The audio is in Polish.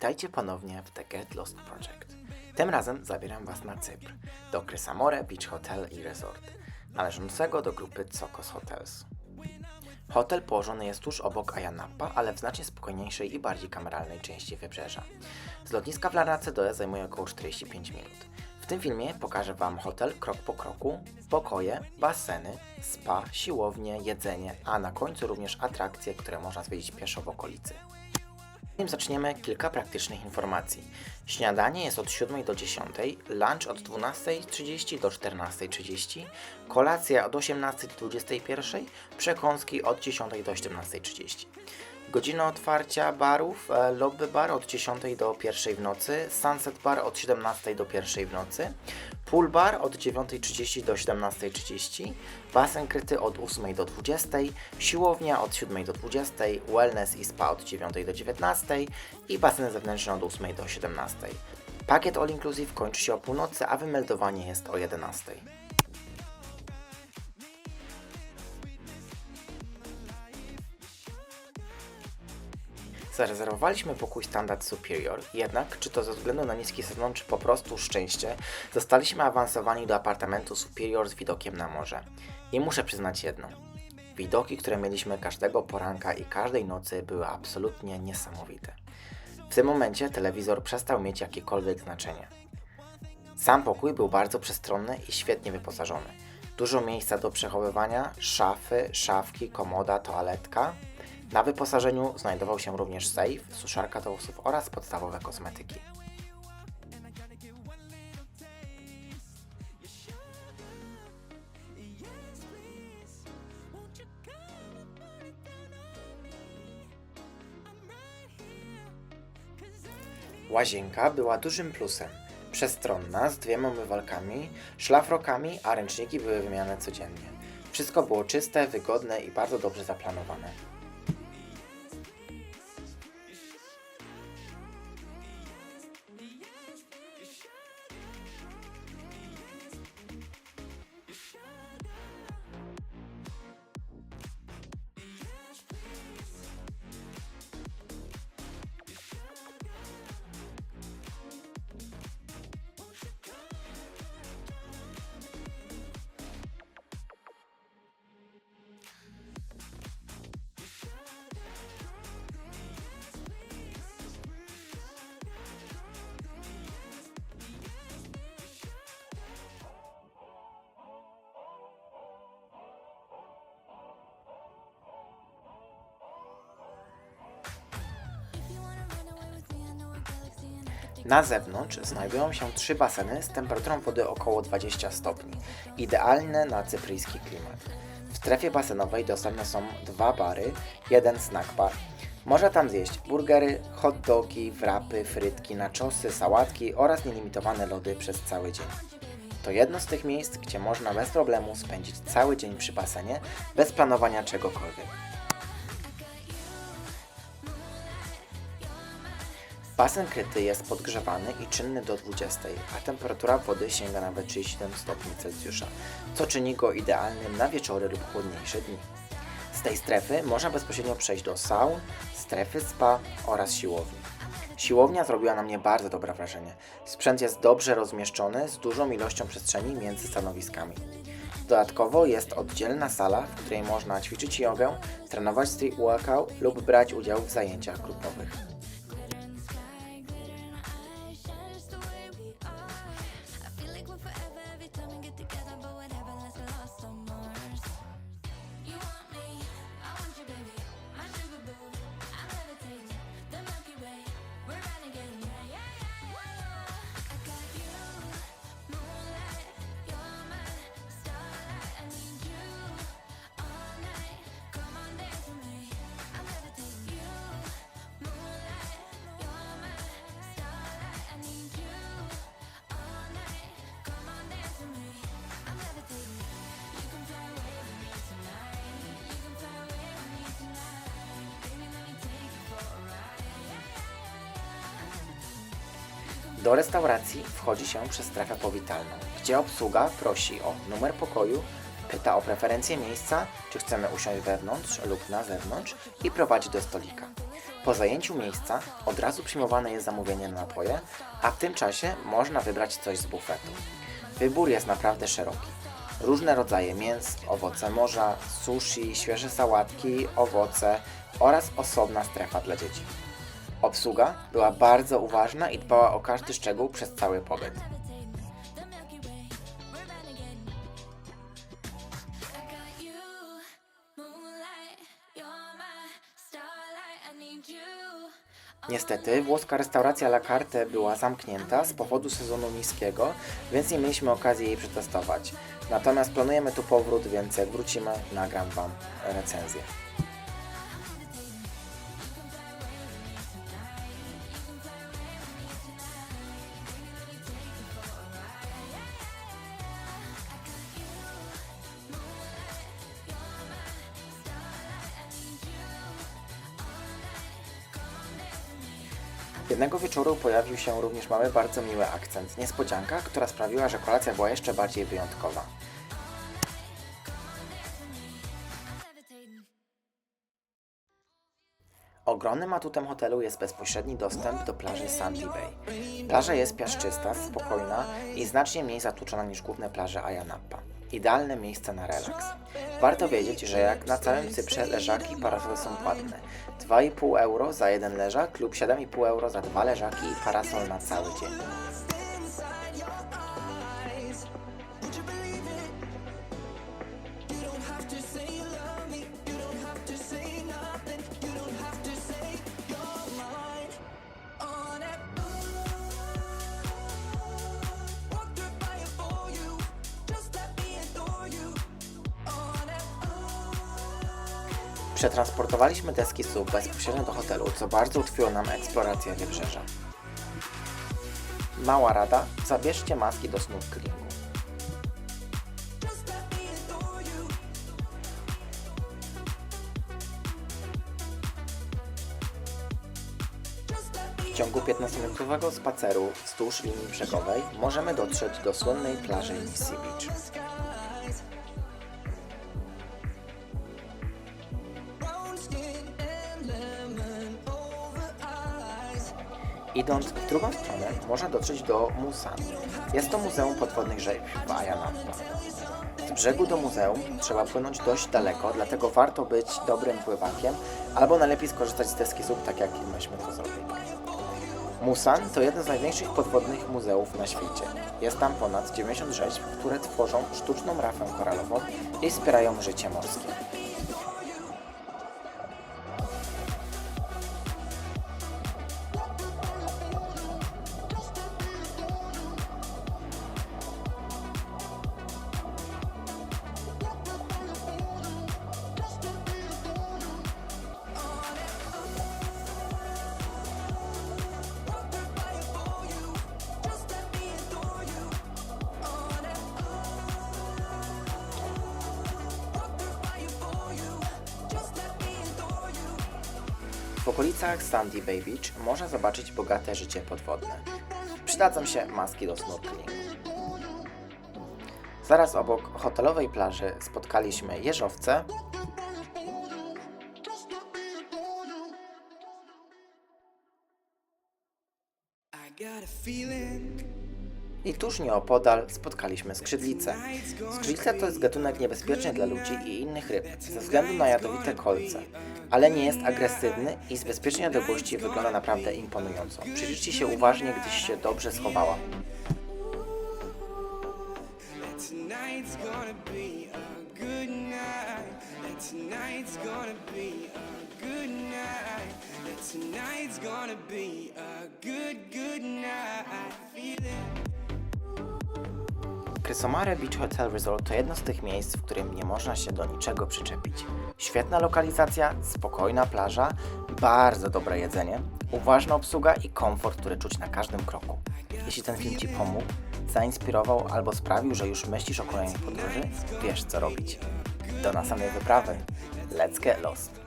Witajcie ponownie w The Get Lost Project. Tym razem zabieram Was na Cypr, do Krysamore Beach Hotel i Resort, należącego do grupy Tsokos Hotels. Hotel położony jest tuż obok Ayanapa, ale w znacznie spokojniejszej i bardziej kameralnej części wybrzeża. Z lotniska w Larnace zajmuje około 45 minut. W tym filmie pokażę Wam hotel krok po kroku, pokoje, baseny, spa, siłownie, jedzenie, a na końcu również atrakcje, które można zwiedzić pieszo w okolicy. Zanim zaczniemy, kilka praktycznych informacji. Śniadanie jest od 7 do 10, lunch od 12.30 do 14.30, kolacja od 18 do 21, przekąski od 10 do 17.30. Godzina otwarcia barów, e, lobby bar od 10 do 1 w nocy, sunset bar od 17 do 1 w nocy, pool bar od 9.30 do 17.30, basen kryty od 8 do 20, siłownia od 7 do 20, wellness i spa od 9 do 19 i basen zewnętrzny od 8 do 17. Pakiet all inclusive kończy się o północy, a wymeldowanie jest o 11. Zarezerwowaliśmy pokój standard superior, jednak czy to ze względu na niski sezon, czy po prostu szczęście, zostaliśmy awansowani do apartamentu superior z widokiem na morze. I muszę przyznać jedno. Widoki, które mieliśmy każdego poranka i każdej nocy były absolutnie niesamowite. W tym momencie telewizor przestał mieć jakiekolwiek znaczenie. Sam pokój był bardzo przestronny i świetnie wyposażony. Dużo miejsca do przechowywania, szafy, szafki, komoda, toaletka, na wyposażeniu znajdował się również safe, suszarka do włosów oraz podstawowe kosmetyki. Łazienka była dużym plusem. Przestronna, z dwiema umywalkami, szlafrokami, a ręczniki były wymieniane codziennie. Wszystko było czyste, wygodne i bardzo dobrze zaplanowane. Na zewnątrz znajdują się trzy baseny z temperaturą wody około 20 stopni, idealne na cypryjski klimat. W strefie basenowej dostępne są dwa bary, jeden snack bar. Można tam zjeść burgery, hot dogi, wrapy, frytki, naczosy, sałatki oraz nielimitowane lody przez cały dzień. To jedno z tych miejsc, gdzie można bez problemu spędzić cały dzień przy basenie, bez planowania czegokolwiek. Basen kryty jest podgrzewany i czynny do 20, a temperatura wody sięga nawet 37 stopni Celsjusza, co czyni go idealnym na wieczory lub chłodniejsze dni. Z tej strefy można bezpośrednio przejść do saun, strefy spa oraz siłowni. Siłownia zrobiła na mnie bardzo dobre wrażenie. Sprzęt jest dobrze rozmieszczony z dużą ilością przestrzeni między stanowiskami. Dodatkowo jest oddzielna sala, w której można ćwiczyć jogę, trenować street workout lub brać udział w zajęciach grupowych. Do restauracji wchodzi się przez strefę powitalną, gdzie obsługa prosi o numer pokoju, pyta o preferencje miejsca, czy chcemy usiąść wewnątrz lub na zewnątrz i prowadzi do stolika. Po zajęciu miejsca od razu przyjmowane jest zamówienie na napoje, a w tym czasie można wybrać coś z bufetu. Wybór jest naprawdę szeroki. Różne rodzaje mięs, owoce morza, sushi, świeże sałatki, owoce oraz osobna strefa dla dzieci. Obsługa była bardzo uważna i dbała o każdy szczegół przez cały pobyt. Niestety, włoska restauracja La Carte była zamknięta z powodu sezonu niskiego, więc nie mieliśmy okazji jej przetestować. Natomiast planujemy tu powrót, więc jak wrócimy, nagram Wam recenzję. Jednego wieczoru pojawił się również mały, bardzo miły akcent, niespodzianka, która sprawiła, że kolacja była jeszcze bardziej wyjątkowa. Ogromnym atutem hotelu jest bezpośredni dostęp do plaży Sandy Bay. Plaża jest piaszczysta, spokojna i znacznie mniej zatłuczona niż główne plaże Ayanapa. Idealne miejsce na relaks. Warto wiedzieć, że jak na całym Cyprze leżaki i parasole są płatne. 2,5 euro za jeden leżak lub 7,5 euro za dwa leżaki i parasol na cały dzień. Przetransportowaliśmy deski SUV bezpośrednio do hotelu, co bardzo ułatwiło nam eksplorację wybrzeża. Mała rada, zabierzcie maski do snorkelingu. W ciągu 15-minutowego spaceru wzdłuż linii brzegowej możemy dotrzeć do słynnej plaży Missy Beach. Idąc w drugą stronę, można dotrzeć do Musan. Jest to Muzeum Podwodnych Rzeźb w Ayanapa. Z brzegu do muzeum trzeba płynąć dość daleko, dlatego warto być dobrym pływakiem, albo najlepiej skorzystać z deski SUP, tak jak myśmy to zrobili. Musan to jedno z największych podwodnych muzeów na świecie. Jest tam ponad 90 rzeźb, które tworzą sztuczną rafę koralową i wspierają życie morskie. Okolicach Sandy Bay Beach można zobaczyć bogate życie podwodne. Przydadzą się maski do snorkelingu. Zaraz obok hotelowej plaży spotkaliśmy jeżowce I tuż nieopodal spotkaliśmy skrzydlice. Skrzydlice to jest gatunek niebezpieczny dla ludzi i innych ryb ze względu na jadowite kolce, ale nie jest agresywny i z bezpiecznej odległości wygląda naprawdę imponująco. Przyjrzyjcie się uważnie, gdyś się dobrze schowała. tonight's gonna be a good, good night. I feel it. Krysomare Beach Hotel Resort to jedno z tych miejsc, w którym nie można się do niczego przyczepić. Świetna lokalizacja, spokojna plaża, bardzo dobre jedzenie, uważna obsługa i komfort, który czuć na każdym kroku. Jeśli ten film Ci pomógł, zainspirował albo sprawił, że już myślisz o kolejnej podróży, wiesz co robić. Do następnej wyprawy. Let's get lost!